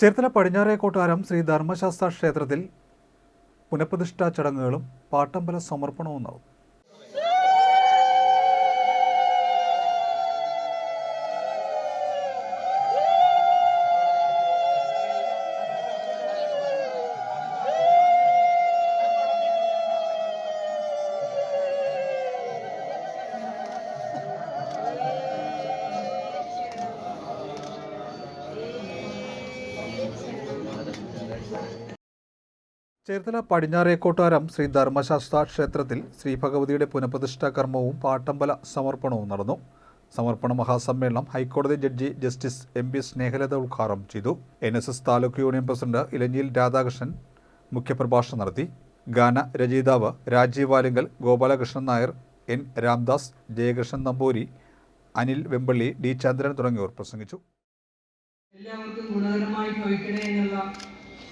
ചേർത്തല പടിഞ്ഞാറേ കൊട്ടാരം ശ്രീ ധർമ്മശാസ്ത്ര ക്ഷേത്രത്തിൽ പുനഃപ്രതിഷ്ഠാ ചടങ്ങുകളും പാട്ടമ്പല സമർപ്പണവും നടന്നു. ചേർത്തല പടിഞ്ഞാറേക്കോട്ടാരം ശ്രീ ധർമ്മശാസ്ത്ര ക്ഷേത്രത്തിൽ ശ്രീ ഭഗവതിയുടെ പുനഃപ്രതിഷ്ഠാ കർമ്മവും പാട്ടമ്പല സമർപ്പണവും നടന്നു. സമർപ്പണ മഹാസമ്മേളനം ഹൈക്കോടതി judge justice M P Snehalatha ഉദ്ഘാടനം ചെയ്തു. N S S taluk union president ഇലഞ്ഞിയിൽ Radhakrishnan മുഖ്യപ്രഭാഷണം നടത്തി. ഗാന രചയിതാവ് രാജീവ് വാലിങ്കൽ ഗോപാലകൃഷ്ണൻ നായർ എൻ രാംദാസ് ജയകൃഷ്ണൻ നമ്പൂരി അനിൽ വെമ്പള്ളി ഡി ചന്ദ്രൻ തുടങ്ങിയവർ പ്രസംഗിച്ചു. എല്ലാവർക്കും ഗുണകരമായി ഭവിക്കണേ എന്നുള്ള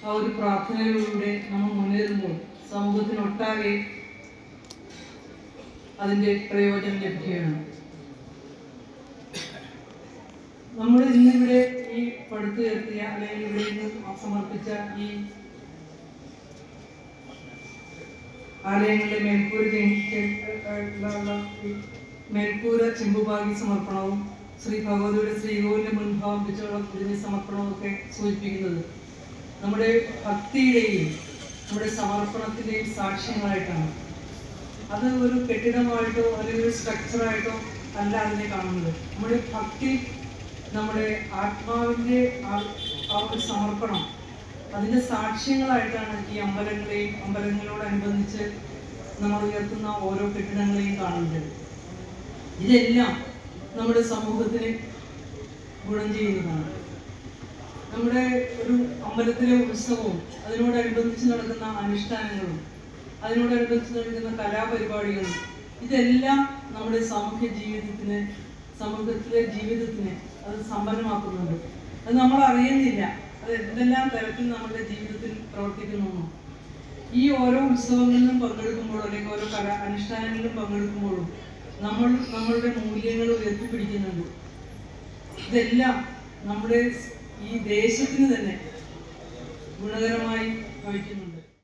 ആ ഒരു പ്രാർത്ഥനയിലൂടെ നമ്മൾ മുന്നേറുമ്പോൾ സമൂഹത്തിനൊട്ടാകെ അതിന്റെ പ്രയോജനം ലഭിക്കുകയാണ്. നമ്മൾ ഇന്നിവിടെ ഈ പടുത്തുയർത്തിയ അല്ലെങ്കിൽ ഇവിടെ നിന്ന് സമർപ്പിച്ച ഈ ആലയങ്ങളിലെ മേൽക്കൂര മേൽക്കൂര ചെമ്പുഭാഗി സമർപ്പണവും ശ്രീ ഭഗവതിയുടെ ശ്രീകോവിലിന്റെ മുൻഭാവം വെച്ചുള്ള സമർപ്പണവും ഒക്കെ സൂചിപ്പിക്കുന്നത് നമ്മുടെ ഭക്തിയുടെയും നമ്മുടെ സമർപ്പണത്തിന്റെയും സാക്ഷ്യങ്ങളായിട്ടാണ്. അത് ഒരു കെട്ടിടമായിട്ടോ അല്ലെങ്കിൽ ഒരു സ്ട്രക്ചറായിട്ടോ അല്ല അതിനെ കാണുന്നത്. നമ്മുടെ ഭക്തി നമ്മുടെ ആത്മാവിന്റെ ആ ഒരു സമർപ്പണം അതിന്റെ സാക്ഷ്യങ്ങളായിട്ടാണ് ഈ അമ്പലങ്ങളെയും അമ്പലങ്ങളോടനുബന്ധിച്ച് നമ്മൾ ഉയർത്തുന്ന ഓരോ കെട്ടിടങ്ങളെയും കാണുന്നത്. ഇതെല്ലാം നമ്മുടെ സമൂഹത്തിന് ഗുണം ചെയ്യുന്നതാണ്. നമ്മുടെ ഒരു അമ്പലത്തിലെ ഉത്സവവും അതിനോടനുബന്ധിച്ച് നടക്കുന്ന അനുഷ്ഠാനങ്ങളും അതിനോടനുബന്ധിച്ച് നടക്കുന്ന കലാപരിപാടികളും ഇതെല്ലാം നമ്മുടെ സാമൂഹ്യ ജീവിതത്തിന് സമൂഹത്തിലെ ജീവിതത്തിനെ അത് സമ്പന്നമാക്കുന്നുണ്ട്. അത് നമ്മൾ അറിയുന്നില്ല. അത് എന്തെല്ലാം തരത്തിൽ നമ്മുടെ ജീവിതത്തിൽ പ്രവർത്തിക്കുന്നു ഈ ഓരോ ഉത്സവങ്ങളിലും പങ്കെടുക്കുമ്പോഴും അല്ലെങ്കിൽ ഓരോ കല അനുഷ്ഠാനങ്ങളിലും പങ്കെടുക്കുമ്പോഴും നമ്മൾ നമ്മളുടെ മൂല്യങ്ങൾ ഉയർത്തിപ്പിടിക്കുന്നുണ്ട്. ഇതെല്ലാം നമ്മുടെ ഈ ദേശത്തിന് തന്നെ ഗുണകരമായി ഭവിക്കുന്നുണ്ട്.